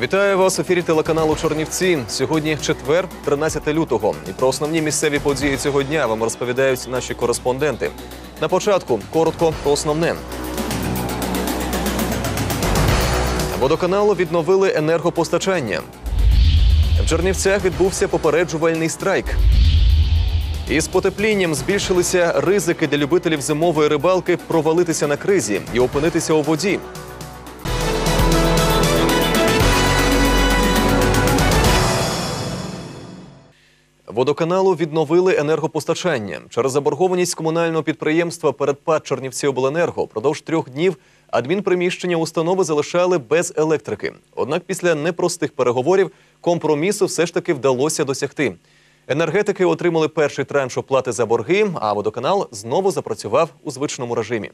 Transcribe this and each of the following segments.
Вітаю вас в ефірі телеканалу Чорнівці. Сьогодні четвер, 13 лютого. І про основні місцеві події цього дня вам розповідають наші кореспонденти. На початку коротко про основне. Водоканалу відновили енергопостачання. В Чернівцях відбувся попереджувальний страйк. Із потеплінням збільшилися ризики для любителів зимової рибалки провалитися на кризі і опинитися у воді. Водоканалу відновили енергопостачання. Через заборгованість комунального підприємства перед ПАД Чернівціобленерго продовж трьох днів адмінприміщення установи залишали без електрики. Однак після непростих переговорів компромісу все ж таки вдалося досягти. Енергетики отримали перший транш оплати за борги, а водоканал знову запрацював у звичному режимі.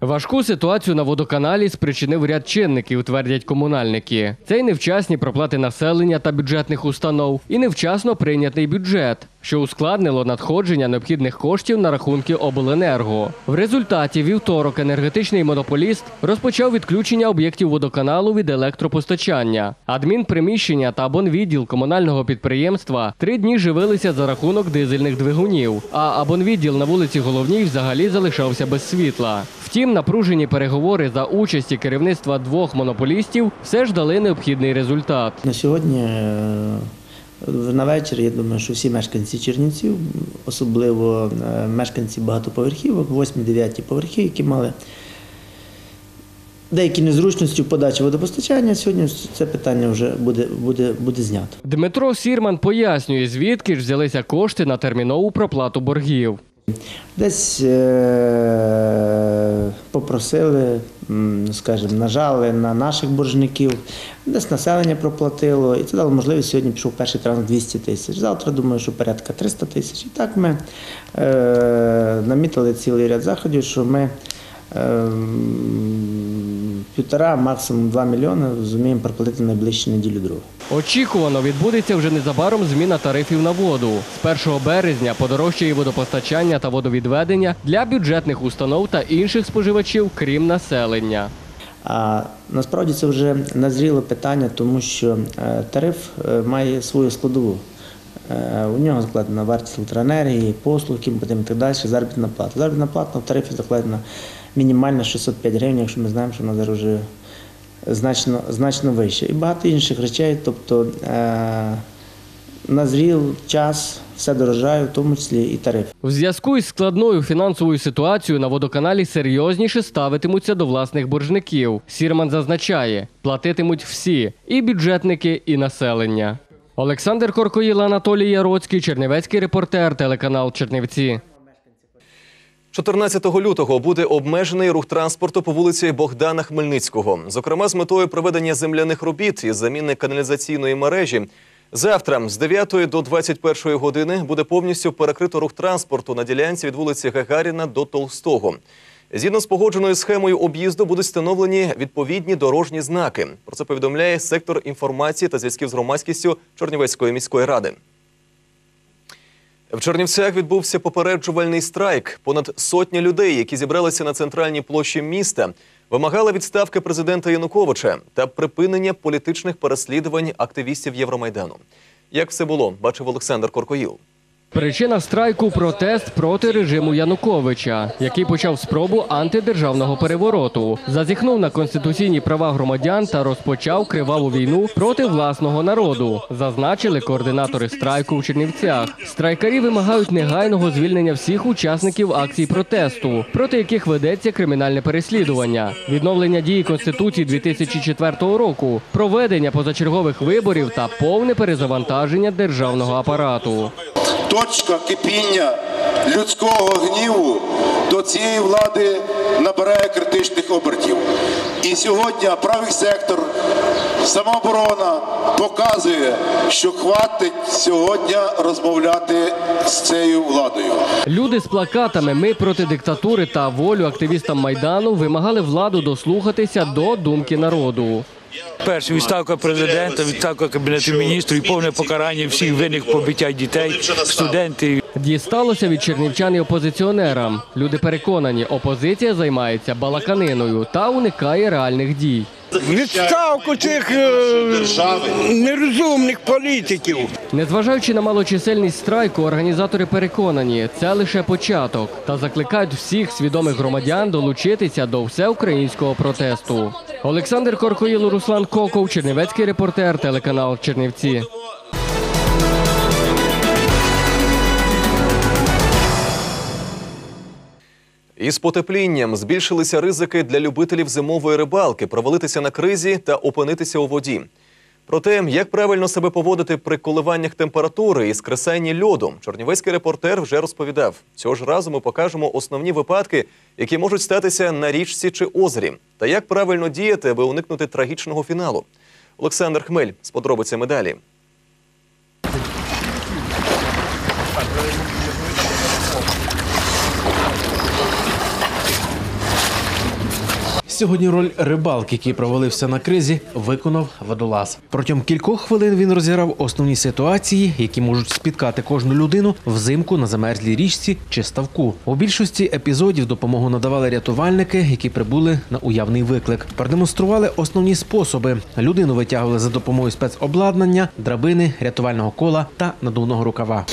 Важку ситуацію на водоканалі спричинив ряд чинників, твердять комунальники. Це й невчасні проплати населення та бюджетних установ, і невчасно прийнятий бюджет, що ускладнило надходження необхідних коштів на рахунки обленерго. В результаті вівторок енергетичний монополіст розпочав відключення об'єктів водоканалу від електропостачання. Адмінприміщення та абонвідділ комунального підприємства три дні живилися за рахунок дизельних двигунів, а абонвідділ на вулиці Головній взагалі залишався без світла. Втім, напружені переговори за участі керівництва двох монополістів все ж дали необхідний результат. На сьогодні е, на вечір, я думаю, що всі мешканці Чернівців, особливо е, мешканці багатоповерхівок, 8-9 поверхів, які мали деякі незручності в подачі водопостачання, сьогодні це питання вже буде, буде, буде знято. Дмитро Сірман пояснює, звідки ж взялися кошти на термінову проплату боргів. Десь е- попросили, скажімо, нажали на наших боржників, десь населення проплатило, і це дало можливість сьогодні пішов перший транс 200 тисяч. Завтра думаю, що порядка 300 тисяч. І так ми е- намітили цілий ряд заходів, що ми е- півтора, максимум 2 мільйони зуміємо проплатити найближчі неділю другу. Очікувано відбудеться вже незабаром зміна тарифів на воду. З 1 березня подорожчає водопостачання та водовідведення для бюджетних установ та інших споживачів, крім населення. А насправді це вже назріло питання, тому що е, тариф е, має свою складову. Е, У нього закладена вартість електроенергії, послуг, і так далі, заробітна плата. Заробітна плата в тарифі закладена мінімально 605 гривень, якщо ми знаємо, що вона вже значно, значно вища. І багато інших речей. Тобто е, назрів час, все дорожає, в тому числі і тариф. В зв'язку із складною фінансовою ситуацією на водоканалі серйозніше ставитимуться до власних боржників. Сірман зазначає, платитимуть всі і бюджетники, і населення. Олександр Коркоїл, Анатолій Яроцький, Чернівецький репортер, телеканал Чернівці. 14 лютого буде обмежений рух транспорту по вулиці Богдана Хмельницького. Зокрема, з метою проведення земляних робіт і заміни каналізаційної мережі. Завтра з 9 до 21 години буде повністю перекрито рух транспорту на ділянці від вулиці Гагаріна до Толстого. Згідно з погодженою схемою об'їзду будуть встановлені відповідні дорожні знаки. Про це повідомляє сектор інформації та зв'язків з громадськістю Чорнівецької міської ради. В Чернівцях відбувся попереджувальний страйк. Понад сотня людей, які зібралися на центральній площі міста, вимагали відставки президента Януковича та припинення політичних переслідувань активістів Євромайдану. Як все було, бачив Олександр Коркоїл. Причина страйку протест проти режиму Януковича, який почав спробу антидержавного перевороту, зазіхнув на конституційні права громадян та розпочав криваву війну проти власного народу. Зазначили координатори страйку в Чернівцях. Страйкарі вимагають негайного звільнення всіх учасників акцій протесту, проти яких ведеться кримінальне переслідування, відновлення дії конституції 2004 року, проведення позачергових виборів та повне перезавантаження державного апарату. Точка кипіння людського гніву до цієї влади набирає критичних обертів. І сьогодні правий сектор, самооборона показує, що хватить сьогодні розмовляти з цією владою. Люди з плакатами Ми проти диктатури та волю активістам майдану вимагали владу дослухатися до думки народу. Перше відставка президента, відставка кабінету міністрів і повне покарання всіх винних побиття дітей, студентів. Дісталося від чернівчан і опозиціонерам. Люди переконані, опозиція займається балаканиною та уникає реальних дій. Відставку цих е, нерозумних політиків. Незважаючи на малочисельність страйку, організатори переконані, це лише початок та закликають всіх свідомих громадян долучитися до всеукраїнського протесту. Олександр Коркоїл, Руслан Коков, Чернівецький репортер, телеканал Чернівці. Із потеплінням збільшилися ризики для любителів зимової рибалки провалитися на кризі та опинитися у воді. Про те, як правильно себе поводити при коливаннях температури і скресанні льоду, чорнівецький репортер вже розповідав. Цього ж разу ми покажемо основні випадки, які можуть статися на річці чи озері, та як правильно діяти, аби уникнути трагічного фіналу. Олександр Хмель з подробицями далі. Сьогодні роль рибалки, який провалився на кризі, виконав водолаз. Протягом кількох хвилин він розіграв основні ситуації, які можуть спіткати кожну людину взимку на замерзлій річці чи ставку. У більшості епізодів допомогу надавали рятувальники, які прибули на уявний виклик. Продемонстрували основні способи. Людину витягували за допомогою спецобладнання, драбини, рятувального кола та надувного рукава.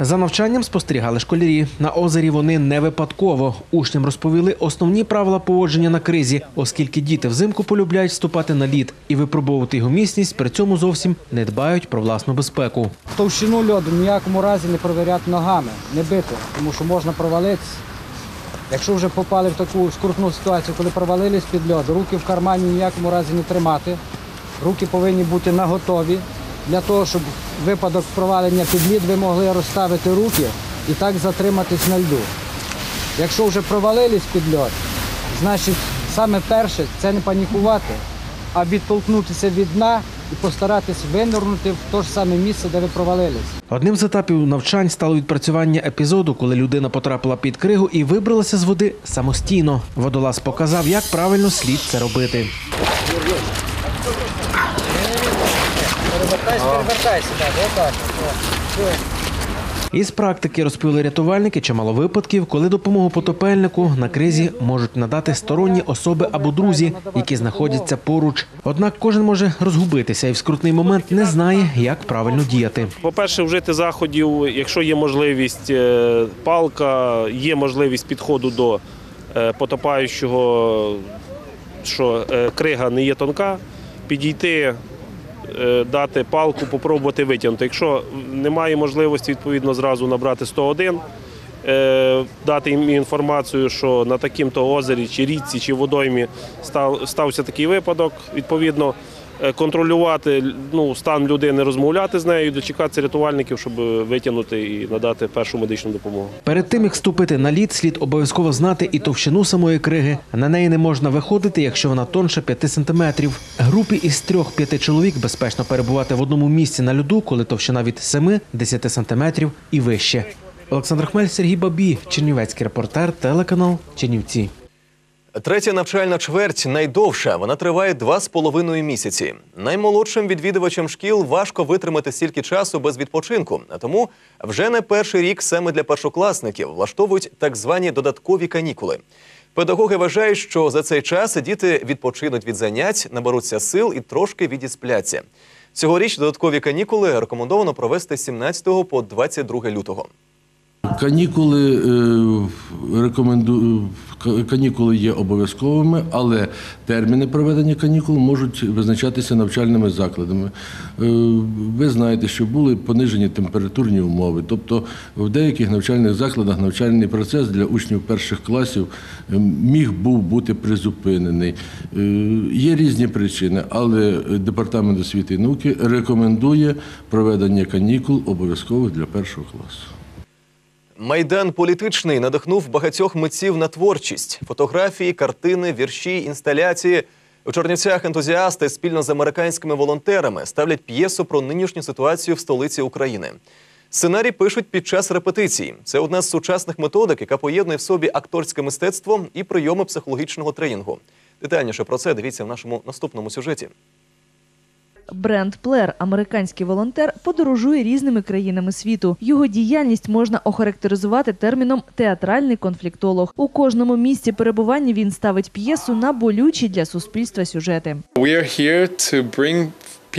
За навчанням спостерігали школярі. На озері вони не випадково. Учням розповіли основні правила поводження на кризі, оскільки діти взимку полюбляють вступати на лід і випробовувати його міцність, при цьому зовсім не дбають про власну безпеку. Товщину льоду ніякому разі не провіряти ногами, не бити, тому що можна провалитися. Якщо вже попали в таку скрутну ситуацію, коли провалились під льод, руки в кармані ніякому разі не тримати. Руки повинні бути наготові для того, щоб випадок провалення під лід ви могли розставити руки і так затриматись на льду. Якщо вже провалились під льод, значить саме перше це не панікувати, а відтолкнутися від дна і постаратись винирнути в те ж саме місце, де ви провалились. Одним з етапів навчань стало відпрацювання епізоду, коли людина потрапила під кригу і вибралася з води самостійно. Водолаз показав, як правильно слід це робити. Перевертайся, перевертайся, так, отак. Із практики розповіли рятувальники чимало випадків, коли допомогу потопельнику на кризі можуть надати сторонні особи або друзі, які знаходяться поруч. Однак кожен може розгубитися і в скрутний момент не знає, як правильно діяти. По-перше, вжити заходів, якщо є можливість е, палка, є можливість підходу до е, потопаючого, що е, крига не є тонка, підійти, дати палку, попробувати витягнути. Якщо немає можливості, відповідно, зразу набрати 101, е, дати їм інформацію, що на таким-то озері, чи річці, чи водоймі став, стався такий випадок. Відповідно, е, контролювати ну, стан людини, розмовляти з нею, дочекатися рятувальників, щоб витягнути і надати першу медичну допомогу. Перед тим як ступити на лід, слід обов'язково знати і товщину самої криги. На неї не можна виходити, якщо вона тонше 5 сантиметрів. Групі із трьох-п'яти чоловік безпечно перебувати в одному місці на льоду, коли товщина від 7-10 сантиметрів і вище. Олександр Хмель, Сергій Бабі, Чернівецький репортер, телеканал Чернівці. Третя навчальна чверть найдовша. Вона триває два з половиною місяці. Наймолодшим відвідувачам шкіл важко витримати стільки часу без відпочинку. А тому вже не перший рік саме для першокласників влаштовують так звані додаткові канікули. Педагоги вважають, що за цей час діти відпочинуть від занять, наберуться сил і трошки відіспляться. Цьогоріч додаткові канікули рекомендовано провести з 17 по 22 лютого. Канікули е, рекоменду... канікули є обов'язковими, але терміни проведення канікул можуть визначатися навчальними закладами. Е, Ви знаєте, що були понижені температурні умови, тобто в деяких навчальних закладах навчальний процес для учнів перших класів е, міг був бути призупинений. Е, Є різні причини, але департамент освіти і науки рекомендує проведення канікул обов'язкових для першого класу. Майдан політичний надихнув багатьох митців на творчість: фотографії, картини, вірші, інсталяції. У Чернівцях ентузіасти спільно з американськими волонтерами ставлять п'єсу про нинішню ситуацію в столиці України. Сценарій пишуть під час репетицій. Це одна з сучасних методик, яка поєднує в собі акторське мистецтво і прийоми психологічного тренінгу. Детальніше про це дивіться в нашому наступному сюжеті. Брент Плер, американський волонтер, подорожує різними країнами світу. Його діяльність можна охарактеризувати терміном театральний конфліктолог. У кожному місці перебування він ставить п'єсу на болючі для суспільства сюжети.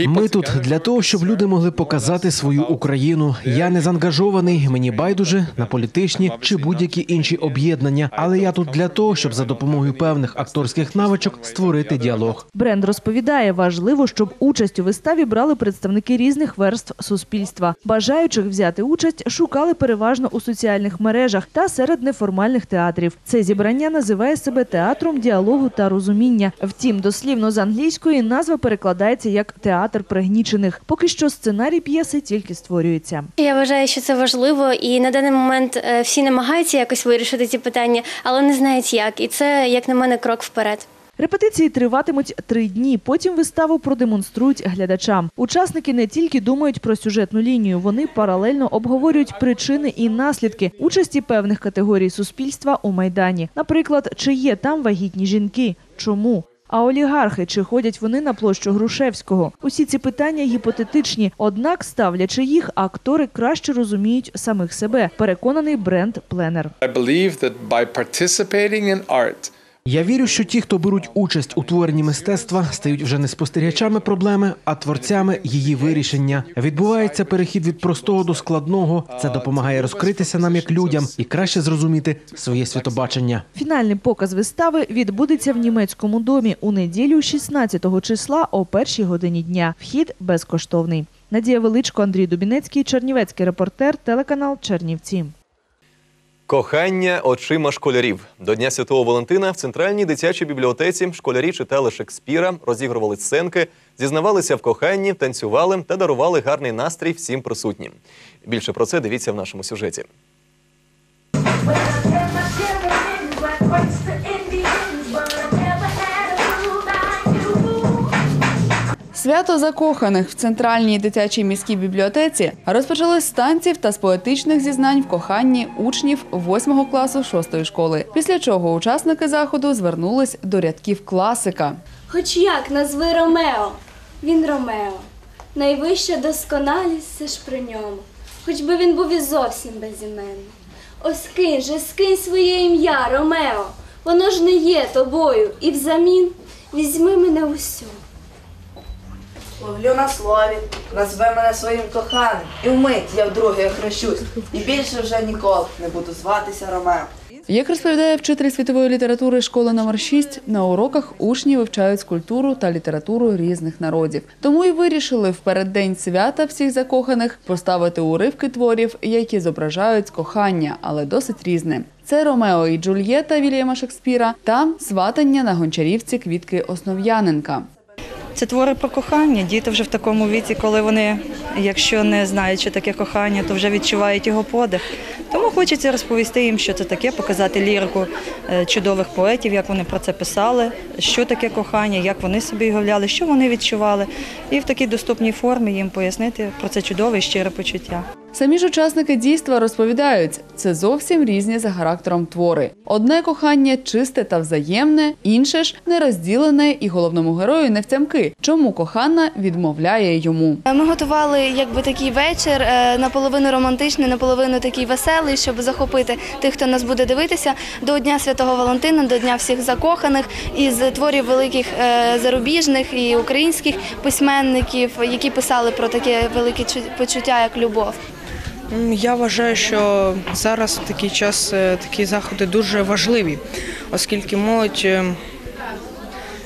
Ми тут для того, щоб люди могли показати свою Україну. Я не заангажований, мені байдуже на політичні чи будь-які інші об'єднання. Але я тут для того, щоб за допомогою певних акторських навичок створити діалог. Бренд розповідає, важливо, щоб участь у виставі брали представники різних верств суспільства. Бажаючих взяти участь шукали переважно у соціальних мережах та серед неформальних театрів. Це зібрання називає себе театром діалогу та розуміння. Втім, дослівно з англійської назва перекладається як театр пригнічених. Поки що сценарій п'єси тільки створюється. Я вважаю, що це важливо, і на даний момент е, всі намагаються якось вирішити ці питання, але не знають як. І це, як на мене, крок вперед. Репетиції триватимуть три дні. Потім виставу продемонструють глядачам. Учасники не тільки думають про сюжетну лінію, вони паралельно обговорюють причини і наслідки участі певних категорій суспільства у майдані. Наприклад, чи є там вагітні жінки? Чому? А олігархи чи ходять вони на площу Грушевського? Усі ці питання гіпотетичні. Однак, ставлячи їх, актори краще розуміють самих себе. Переконаний бренд Пленер. Я вірю, що ті, хто беруть участь у творенні мистецтва, стають вже не спостерігачами проблеми, а творцями її вирішення. Відбувається перехід від простого до складного. Це допомагає розкритися нам як людям і краще зрозуміти своє світобачення. Фінальний показ вистави відбудеться в німецькому домі у неділю 16 числа о першій годині дня. Вхід безкоштовний. Надія Величко, Андрій Дубінецький, Чернівецький репортер, телеканал Чернівці. Кохання очима школярів до Дня Святого Валентина в центральній дитячій бібліотеці школярі читали Шекспіра, розігрували сценки, зізнавалися в коханні, танцювали та дарували гарний настрій всім присутнім. Більше про це дивіться в нашому сюжеті. Свято закоханих в центральній дитячій міській бібліотеці розпочалось з танців та з поетичних зізнань в коханні учнів 8 класу 6 школи. Після чого учасники заходу звернулись до рядків класика. Хоч як назви Ромео, він Ромео. Найвища досконалість все ж при ньому, хоч би він був і зовсім безіменний. Ось кинь же, скинь своє ім'я, Ромео, воно ж не є тобою, і взамін візьми мене усю. Ловлю на слові, назве мене своїм коханим, і вмить я вдруге охрещусь, і більше вже ніколи не буду зватися Ромео. Як розповідає вчитель світової літератури школи номер 6 на уроках учні вивчають скульптуру та літературу різних народів. Тому і вирішили в переддень свята всіх закоханих поставити уривки творів, які зображають кохання, але досить різне. Це Ромео і Джульєта Вільяма Шекспіра та сватання на гончарівці квітки Основ'яненка. Це твори про кохання. Діти вже в такому віці, коли вони, якщо не знають, що таке кохання, то вже відчувають його подих. Тому хочеться розповісти їм, що це таке, показати лірику е, чудових поетів, як вони про це писали, що таке кохання, як вони собі уявляли, що вони відчували, і в такій доступній формі їм пояснити про це чудове і щире почуття. Самі ж учасники дійства розповідають, це зовсім різні за характером твори. Одне кохання чисте та взаємне, інше ж нерозділене і головному герою не втямки. Чому кохана відмовляє йому? Ми готували якби такий вечір, е, наполовину романтичний, наполовину такий веселий, щоб захопити тих, хто нас буде дивитися до Дня Святого Валентина, до Дня всіх закоханих із творів великих е, зарубіжних і українських письменників, які писали про таке велике чу- почуття, як любов. Я вважаю, що зараз в такий час е, такі заходи дуже важливі, оскільки молодь е,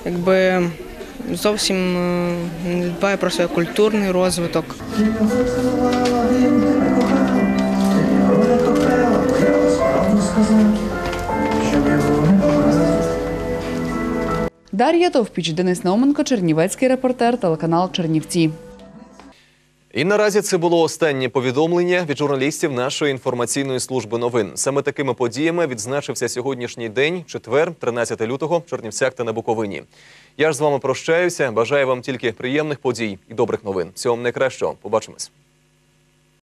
якби зовсім е, не дбає про свій культурний розвиток. Дар'я Товпіч, Денис Науменко, Чернівецький репортер, телеканал Чернівці. І наразі це було останнє повідомлення від журналістів нашої інформаційної служби новин. Саме такими подіями відзначився сьогоднішній день, четвер, 13 лютого, Чернівцях та на Буковині. Я ж з вами прощаюся. Бажаю вам тільки приємних подій і добрих новин. Всього вам найкращого. Побачимось.